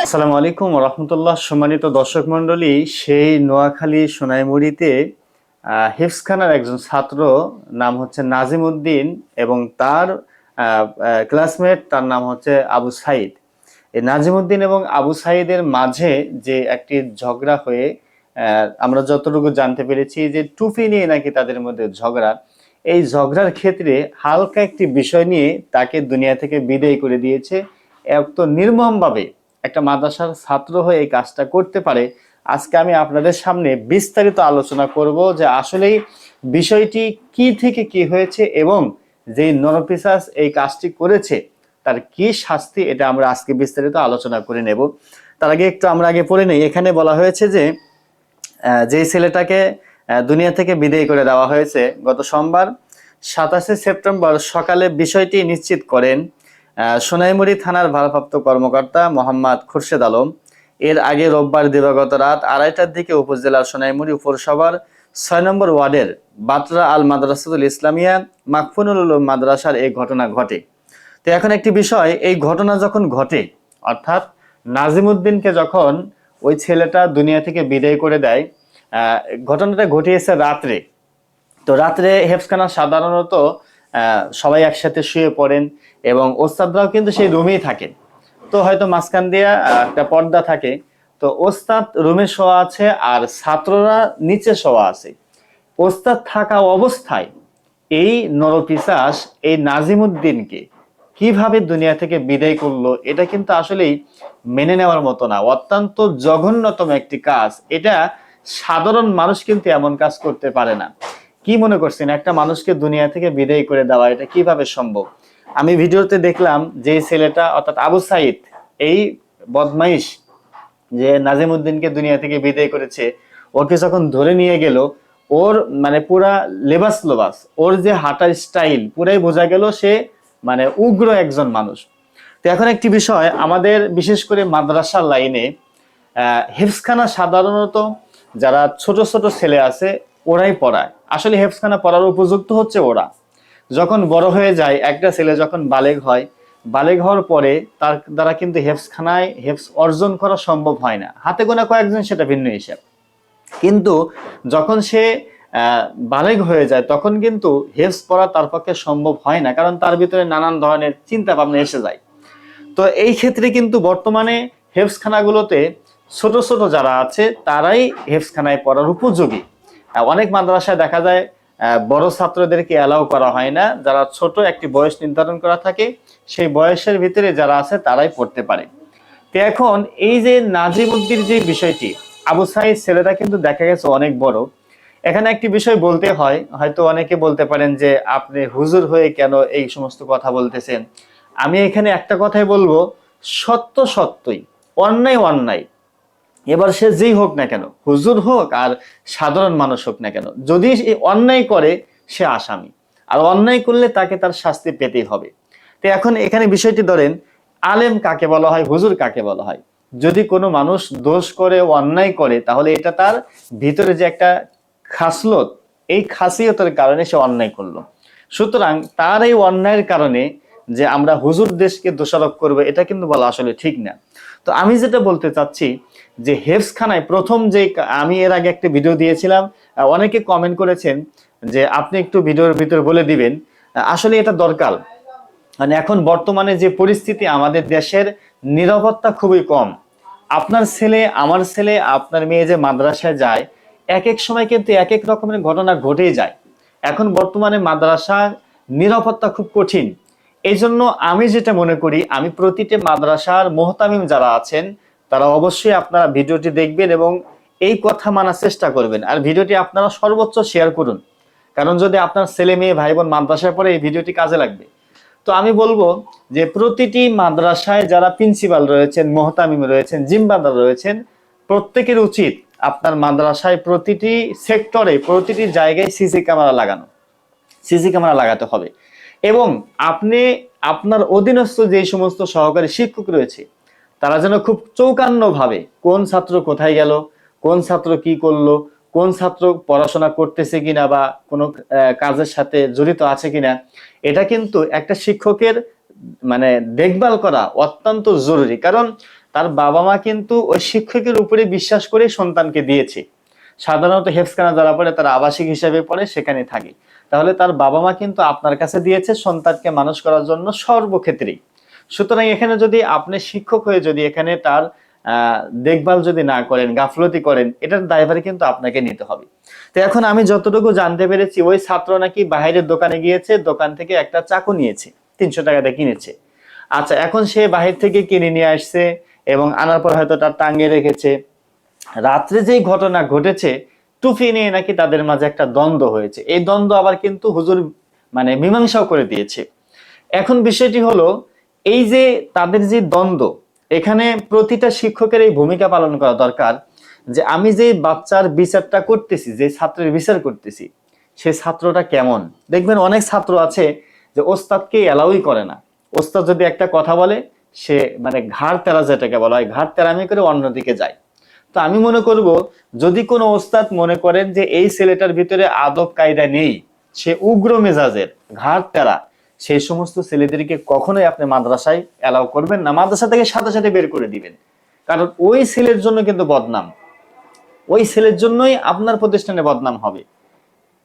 আসসালামু আলাইকুম রহমতুল্লাহ। সম্মানিত দর্শক মণ্ডলী সেই নোয়াখালী সোনাইমুড়িতে আহ, হিফজখানার একজন ছাত্র নাম হচ্ছে নাজিম উদ্দিন এবং তার ক্লাসমেট তার নাম হচ্ছে আবু সাইদ। এই নাজিম উদ্দিন এবং আবু সাইদের মাঝে যে একটি ঝগড়া হয়ে আমরা যতটুকু জানতে পেরেছি যে টুপি নিয়ে নাকি তাদের মধ্যে ঝগড়া। এই ঝগড়ার ক্ষেত্রে হালকা একটি বিষয় নিয়ে তাকে দুনিয়া থেকে বিদায় করে দিয়েছে। এত নির্মমভাবে একটা মাদ্রাসার ছাত্র হয়ে এই কাজটা করতে পারে। আজকে আমি আপনাদের সামনে বিস্তারিত আলোচনা করব যে আসলেই বিষয়টি কি থেকে কি হয়েছে এবং যে নরপিসাস এই কাজটি করেছে তার কি শাস্তি, এটা আমরা আজকে বিস্তারিত আলোচনা করে নেব। তার আগে একটু আমরা আগে পড়ে নেই, এখানে বলা হয়েছে যে যেই ছেলেটাকে দুনিয়া থেকে বিদায় করে দেওয়া হয়েছে, গত সোমবার, সাতাশে সেপ্টেম্বর সকালে বিষয়টি নিশ্চিত করেন সোনাইমুড়ি থানার ভারপ্রাপ্ত কর্মকর্তা মোহাম্মদ খুরশেদ আলম। এর আগে রোববার দিবাগত রাত আড়াইটার দিকে উপজেলার সোনাইমুড়ি পৌরসভার ছয় নম্বর ওয়ার্ডের বাতরা আল মাদ্রাসাতুল ইসলামিয়া মাকফুনুল মাদ্রাসার এই ঘটনা ঘটে। তো এখন একটি বিষয়, এই ঘটনা যখন ঘটে, অর্থাৎ নাজিমুদ্দিনকে যখন ওই ছেলেটা দুনিয়া থেকে বিদায় করে দেয় ঘটনাটা ঘটিয়েছে রাত্রে। তো রাত্রে হেফসখানা সাধারণত সবাই একসাথে শুয়ে পড়েন এবং ওস্তাদরাও কিন্তু সেই রুমেই থাকেন। তো হয়তো মাঝখান দিয়ে একটা পর্দা থাকে। তো ওস্তাদ রুমে শোয়া আছে আর ছাত্ররা নিচে শোয়া আছে। ওস্তাদ থাকা অবস্থায় এই নরপিসাস, এই নাজিমুদ্দিনকে কীভাবে দুনিয়া থেকে বিদায় করল, এটা কিন্তু আসলেই মেনে নেওয়ার মতো না। অত্যন্ত জঘন্যতম একটি কাজ। এটা সাধারণ মানুষ কিন্তু এমন কাজ করতে পারে না। কি মনে করছেন? একটা মানুষকে দুনিয়া থেকে বিদায় করে দেওয়া, এটা কীভাবে সম্ভব? আমি ভিডিওতে দেখলাম যে ছেলেটা, অর্থাৎ আবু সাইদ, এই বদমাইশ যে নাজিমুদ্দিনকে দুনিয়া থেকে বিদায় করেছে, ওকে যখন ধরে নিয়ে গেল, ওর মানে পুরা লেবাস লোবাস ওর যে হাঁটার স্টাইল, পুরাই বোঝা গেল সে মানে উগ্র একজন মানুষ। তো এখন একটি বিষয়, আমাদের বিশেষ করে মাদ্রাসার লাইনে হেফসখানা সাধারণত যারা ছোট ছোট ছেলে আছে, ওরাই পড়ায়। আসলে হেফসখানা পড়ার উপযুক্ত হচ্ছে ওরা। যখন বড় হয়ে যায়, একটা ছেলে যখন বালেগ হয়, বালেগ হওয়ার পরে তার দ্বারা কিন্তু হেফসখানায় হেফস অর্জন করা সম্ভব হয় না। হাতে গোনা কয়েকজন সেটা ভিন্ন হিসাব। কিন্তু যখন সে বালেগ হয়ে যায়, তখন কিন্তু হেফস পড়া তার পক্ষে সম্ভব হয় না, কারণ তার ভিতরে নানান ধরনের চিন্তা ভাবনা এসে যায়। তো এই ক্ষেত্রে কিন্তু বর্তমানে হেফসখানাগুলোতে ছোট ছোট যারা আছে, তারাই হেফসখানায় পড়ার উপযোগী। অনেক মাদ্রাসায় দেখা যায় বড় ছাত্রদেরকে অ্যালাউ করা হয় না, যারা ছোট একটি বয়স নির্ধারণ করা থাকে, সেই বয়সের ভিতরে যারা আছে, তারাই পড়তে পারে। তো এখন এই যে নাজিমুদ্দির যে বিষয়টি, আবু সাইদ ছেলেটা কিন্তু দেখা গেছে অনেক বড়। এখানে একটি বিষয় বলতে হয়, হয়তো অনেকে বলতে পারেন যে আপনি হুজুর হয়ে কেন এই সমস্ত কথা বলতেছেন। আমি এখানে একটা কথাই বলব, সত্য সত্যই, অন্যায় অন্যায়। এবার সে যেই হোক না কেন, হুজুর হোক আর সাধারণ মানুষ হোক না কেন, যদি অন্যায় করে, সে আসামি। আর অন্যায় করলে তাকে তার শাস্তি পেতেই হবে। তো এখন এখানে বিষয়টি ধরেন, আলেম কাকে বলা হয়, হুজুর কাকে বলা হয়? যদি কোনো মানুষ দোষ করে, অন্যায় করে, তাহলে এটা তার ভিতরে যে একটা খাসলত, এই খাসিয়তের কারণে সে অন্যায় করল। সুতরাং তার এই অন্যায়ের কারণে যে আমরা হুজুর দেশকে দোষারোপ করব, এটা কিন্তু বলা আসলে ঠিক না। তো আমি যেটা বলতে চাচ্ছি যে হেফসখানায় প্রথম যে আমি এর আগে একটা ভিডিও দিয়েছিলাম অনেকে কমেন্ট করেছেন যে আপনি একটু ভিডিওর ভিতরে বলে দিবেন আসলে এটা দরকার। মানে এখন বর্তমানে যে পরিস্থিতি আমাদের দেশের, নিরাপত্তা খুবই কম। আপনার ছেলে, আমার ছেলে, আপনার মেয়ে যে মাদ্রাসায় যায় এক এক সময় কিন্তু এক এক রকমের ঘটনা ঘটেই যায়। এখন বর্তমানে মাদ্রাসার নিরাপত্তা খুব কঠিন। এই জন্য আমি যেটা মনে করি, আমি প্রতিটি মাদ্রাসার মোহতামিম যারা আছেন, তারা অবশ্যই আপনারা ভিডিওটি দেখবেন এবং এই কথা মানার চেষ্টা করবেন। আর ভিডিওটি আপনারা সর্বোচ্চ শেয়ার করুন। কারণ যদি আপনার ছেলে মেয়ে ভাই বোন মাদ্রাসায় পড়ে এই ভিডিওটি কাজে লাগবে। তো আমি বলব যে প্রতিটি মাদ্রাসায় যারা প্রিন্সিপাল রয়েছেন, মোহতামিম রয়েছেন জিম্বাদার রয়েছেন, প্রত্যেকের উচিত আপনার মাদ্রাসায় প্রতিটি সেক্টরে, প্রতিটি জায়গায় সিসি ক্যামেরা লাগানো। সিসি ক্যামেরা লাগাতে হবে। এবং আপনি, আপনার অধীনস্থ যে সমস্ত সহকারী শিক্ষক রয়েছে, তারা যেন খুব চৌকান্ন ভাবে কোন ছাত্র কোথায় গেল, কোন ছাত্র কি করল, কোন ছাত্র পড়াশোনা করতেছে কিনা বা কোনো কাজের সাথে জড়িত আছে কিনা, এটা কিন্তু একটা শিক্ষকের মানে দেখভাল করা অত্যন্ত জরুরি। কারণ তার বাবা মা কিন্তু ওই শিক্ষকের উপরে বিশ্বাস করে সন্তানকে দিয়েছে। সাধারণত হেফসখানা যারা পড়ে তারা আবাসিক হিসেবে পড়ে, সেখানে থাকে। তাহলে তার বাবা মা কিন্তু আপনার কাছে দিয়েছে, সন্তানকে মানুষ করার জন্য সর্বক্ষেত্রেই। সুতরাং এখানে যদি আপনি শিক্ষক হয়ে যদি এখানে তার দেখভাল যদি না করেন, গাফলতি করেন, এটার দায়ভার কিন্তু আপনাকে নিতে হবে। তো এখন আমি যতটুকু জানতে পেরেছি, ওই ছাত্র নাকি বাইরের দোকানে গিয়েছে, দোকান থেকে একটা চাকু নিয়েছে, তিনশো টাকাতে কিনেছে। আচ্ছা এখন সে বাহির থেকে কিনে নিয়ে আসছে এবং আনার পর হয়তো তার টাঙ্গে রেখেছে। রাত্রে যেই ঘটনা ঘটেছে, টুফি নিয়ে নাকি তাদের মাঝে একটা দ্বন্দ্ব হয়েছে। এই দ্বন্দ্ব আবার কিন্তু হুজুর মানে মীমাংসাও করে দিয়েছে। এখন বিষয়টি হলো, এই যে তাদের যে দ্বন্দ্ব, এখানে প্রতিটা শিক্ষকের এই ভূমিকা পালন করা দরকার যে আমি যে বাচ্চার বিচারটা করতেছি, যে ছাত্রের বিচার করতেছি, সে ছাত্রটা কেমন? দেখবেন অনেক ছাত্র আছে যে ওস্তাদকে অ্যালাউই করে না। ওস্তাদ যদি একটা কথা বলে সে মানে ঘাড় তেরা যেটাকে বলা হয়, ঘাড় তেরামি করে অন্যদিকে যায়। তো আমি মনে করব, যদি কোনো ওস্তাদ মনে করেন যে এই ছেলেটার ভিতরে আদব কায়দা নেই, সে উগ্র মেজাজের, ঘাড় তেরা সেই সমস্ত ছেলেদেরকে কখনোই আপনি মাদ্রাসায় অ্যালাউ করবেন না, মাদ্রাসা থেকে সাথে সাথে বের করে দিবেন। কারণ ওই ছেলের জন্য কিন্তু বদনাম। ওই ছেলের জন্যই আপনার প্রতিষ্ঠানে বদনাম হবে।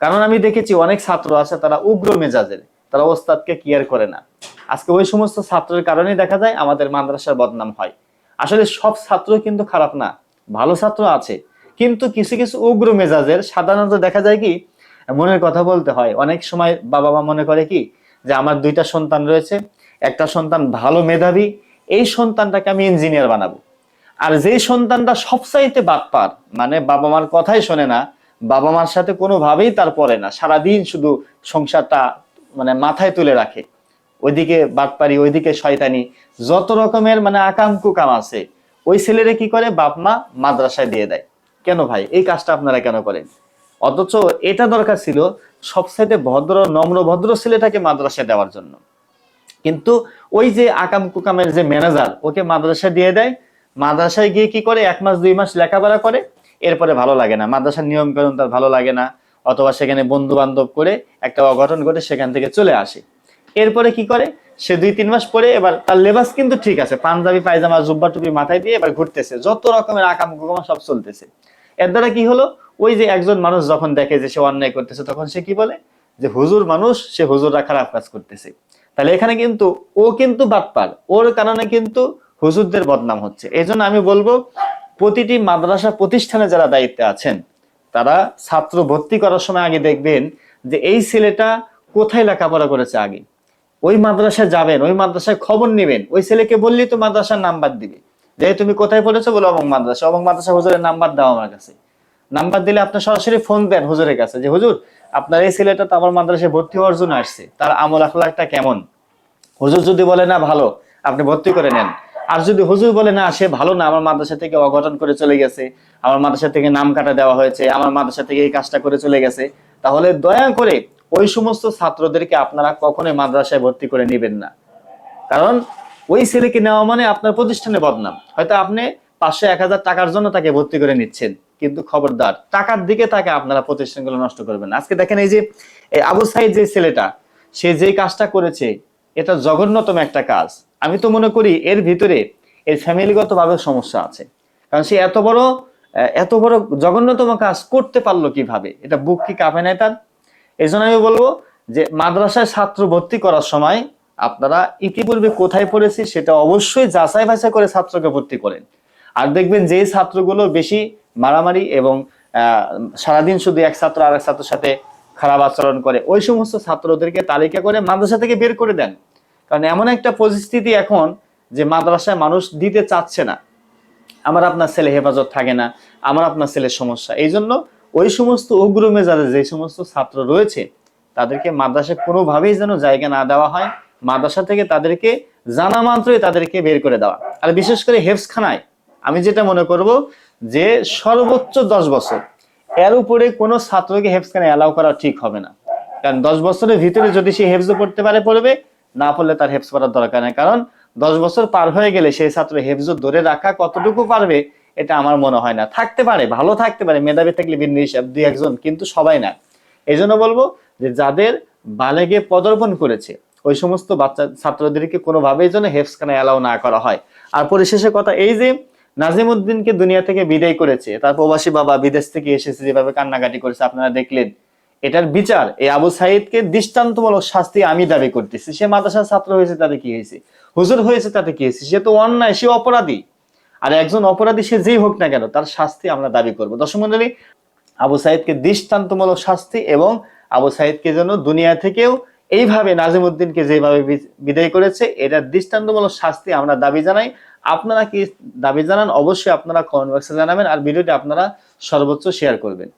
কারণ আমি দেখেছি অনেক ছাত্র আছে, তারা উগ্র মেজাজের, তারা ওস্তাদকে কেয়ার করে না। আজকে ওই সমস্ত ছাত্রের কারণে দেখা যায় আমাদের মাদ্রাসার বদনাম হয়। আসলে সব ছাত্র কিন্তু খারাপ না, ভালো ছাত্র আছে। কিন্তু কিছু কিছু উগ্র মেজাজের সাধারণত দেখা যায় কি, মনের কথা বলতে হয়। অনেক সময় বাবা মা মনে করে কি, যে আমার দুইটা সন্তান রয়েছে, একটা সন্তান ভালো মেধাবী, এই সন্তানটাকে আমি ইঞ্জিনিয়ার বানাবো। আর যেই সন্তানটা সবচাইতে বাটপার মানে বাবা মার কথাই শোনে না বাবা মার সাথে কোনোভাবেই তার পড়ে না। সারাদিন শুধু সংসারটা মানে মাথায় তুলে রাখে। ওইদিকে বাটপারি ওইদিকে শয়তানি, যত রকমের মানে আকাম কুকাম আছে, ওই ছেলেরা কি করে বাপ মা মাদ্রাসায় দিয়ে দেয়। কেন ভাই? এই কাজটা আপনারা কেন করেন? অথচ এটা দরকার ছিল সবসাইতে ভদ্র, নম্র, ভদ্র ছেলেটাকে মাদ্রাসায় দেওয়ার জন্য। কিন্তু ওই যে আকাম কুকামের যে ম্যানেজার, ওকে মাদ্রাসা দিয়ে দেয়। মাদ্রাসায় গিয়ে কি করে? এক মাস, দুই মাস লেখাপড়া করে। এরপরে ভালো লাগে না। মাদ্রাসার নিয়ম কানুন তার ভালো লাগে না। অথবা সেখানে বন্ধু বান্ধব করে একটা অঘটন ঘটে, সেখান থেকে চলে আসে। এরপরে কি করে? সে দুই তিন মাস পরে এবার তার লেবাস কিন্তু ঠিক আছে। পাঞ্জাবি, পায়জামা, জুব্বা টুপি মাথায় দিয়ে এবার ঘুরতেছে। যত রকমের আকাম কুকামা সব চলতেছে। এর দ্বারা কি হলো? ওই যে একজন মানুষ যখন দেখে যে সে অন্যায় করতেছে, তখন সে কি বলে? যে হুজুর মানুষ, সে হুজুররা খারাপ কাজ করতেছে। তাহলে এখানে কিন্তু ও কিন্তু বাটপার। ওর কারণে কিন্তু হুজুরদের বদনাম হচ্ছে। এই আমি বলব, প্রতিটি মাদ্রাসা প্রতিষ্ঠানে যারা দায়িত্বে আছেন, তারা ছাত্র ভর্তি করার সময় আগে দেখবেন যে এই ছেলেটা কোথায় লেখাপড়া করেছে আগে। ওই মাদ্রাসায় যাবেন, ওই মাদ্রাসায় খবর নেবেন। ওই ছেলেকে বললেই তো মাদ্রাসার নাম্বার দিবে। যে তুমি কোথায় পড়েছো বলো অমক মাদ্রাসা। অমক মাদ্রাসা হুজুরের নাম্বার দাও আমার কাছে। নাম্বার দিলে আপনি সরাসরি ফোন দেন হুজুরের কাছে যে, হুজুর, আপনার এই ছেলেটা তো আমার মাদ্রাসায় ভর্তি হওয়ার জন্য আসছে। তার আমল আখলাকটা কেমন? হুজুর যদি বলে, না, ভালো, আপনি ভর্তি করে নেন। আর যদি হুজুর বলে, না, সে ভালো না, আমার মাদ্রাসা থেকে অঘটন করে চলে গেছে, আমার মাদ্রাসা থেকে নাম কাটা দেওয়া হয়েছে, আমার মাদ্রাসা থেকে এই কাজটা করে চলে গেছে, তাহলে দয়া করে ওই সমস্ত ছাত্রদেরকে আপনারা কখনোই মাদ্রাসায় ভর্তি করে নেবেন না। কারণ ওই ছেলেকে নেওয়া মানে আপনার প্রতিষ্ঠানে বদনাম। হয়তো আপনি পাঁচশো, এক হাজার টাকার জন্য তাকে ভর্তি করে নিচ্ছেন, কিন্তু খবরদার, টাকার দিকে তাকে আপনারা প্রতিষ্ঠানগুলো নষ্ট করবেন আজকে দেখেন এই যে আবু সাইদ যে ছেলেটা, সে যে কাজটা করেছে, এটা জঘন্যতম একটা কাজ। আমি তো মনে করি এর ভিতরে এর ফ্যামিলিগত ভাবে সমস্যা আছে। কারণ সে এত বড় এত বড় জঘন্যতম কাজ করতে পারল কীভাবে? এটা বুক কি কাঁপে নাই তার? এই জন্য আমি বলব যে মাদ্রাসায় ছাত্র ভর্তি করার সময় আপনারা ইতিপূর্বে কোথায় পড়েছি সেটা অবশ্যই যাচাই বাছাই করে ছাত্রকে ভর্তি করেন। আর দেখবেন যে ছাত্রগুলো বেশি মারামারি এবং সারাদিন শুধু এক ছাত্র আর এক ছাত্রের সাথে খারাপ আচরণ করে, ওই সমস্ত ছাত্রদেরকে তালিকা করে মাদ্রাসা থেকে বের করে দেন। কারণ এমন একটা পরিস্থিতি এখন যে মাদ্রাসায় মানুষ দিতে চাচ্ছে না। আমার আপনার ছেলে হেফাজত থাকে না, আমার আপনার ছেলের সমস্যা। এই জন্য ওই সমস্ত উগ্র মেজাজে যে সমস্ত ছাত্র রয়েছে, তাদেরকে মাদ্রাসায় কোনোভাবেই যেন জায়গা না দেওয়া হয়, মাদ্রাসা থেকে তাদেরকে জানা মাত্রই তাদেরকে বের করে দেওয়া। আর বিশেষ করে হেফসখানায় আমি যেটা মনে করব যে সর্বোচ্চ দশ বছর, এর উপরে কোনো ছাত্রকে হেফসখানায় অ্যালাউ করা ঠিক হবে না। কারণ দশ বছরের ভিতরে যদি সে হেফজ পড়তে পারে, পড়বে, না পড়লে তার হেফজ করার দরকার নেই। কারণ দশ বছর পার হয়ে গেলে সেই ছাত্র হেফজ ধরে রাখা কতটুকু পারবে এটা আমার মনে হয় না। থাকতে পারে, ভালো থাকতে পারে, মেধাবী থাকলে ভিন্ন দুই একজন, কিন্তু সবাই না। এই জন্য বলব যে যাদের বালেগে পদার্পণ করেছে, ওই সমস্ত বাচ্চা, ছাত্রদেরকে কোনোভাবেই যেন হেফসখানে অ্যালাউ না করা হয়। আর পরিশেষে কথা এই যে নাজিম নাজিমুদ্দিনকে দুনিয়া থেকে বিদায় করেছে, তার প্রবাসী বাবা বিদেশ থেকে এসেছে, যেভাবে কান্নাকাটি করেছে, আপনারা দেখলেন। এটার বিচার, এই আবু সাইদকে দৃষ্টান্তমূলক শাস্তি আমি দাবি করতেছি। সে মাদ্রাসার ছাত্র হয়েছে, তাতে কি হয়েছে? হুজুর হয়েছে, তাতে কি হয়েছে? সে তো অন্যায়, সে অপরাধী। আর একজন অপরাধী সে যেই হোক না কেন, তার শাস্তি আমরা দাবি করব। দর্শক মন্ডলী, আবু সাইদকে দৃষ্টান্তমূলক শাস্তি এবং আবু সাইদকে যেন দুনিয়া থেকেও এইভাবে নাজিমুদ্দিনকে যেভাবে বিদায় করেছে এটার দৃষ্টান্তমূলক শাস্তি আমরা দাবি জানাই। আপনারা কি দাবি জানান, অবশ্যই আপনারা কমেন্ট বক্সে জানাবেন আর ভিডিওটি আপনারা সর্বোচ্চ শেয়ার করবেন।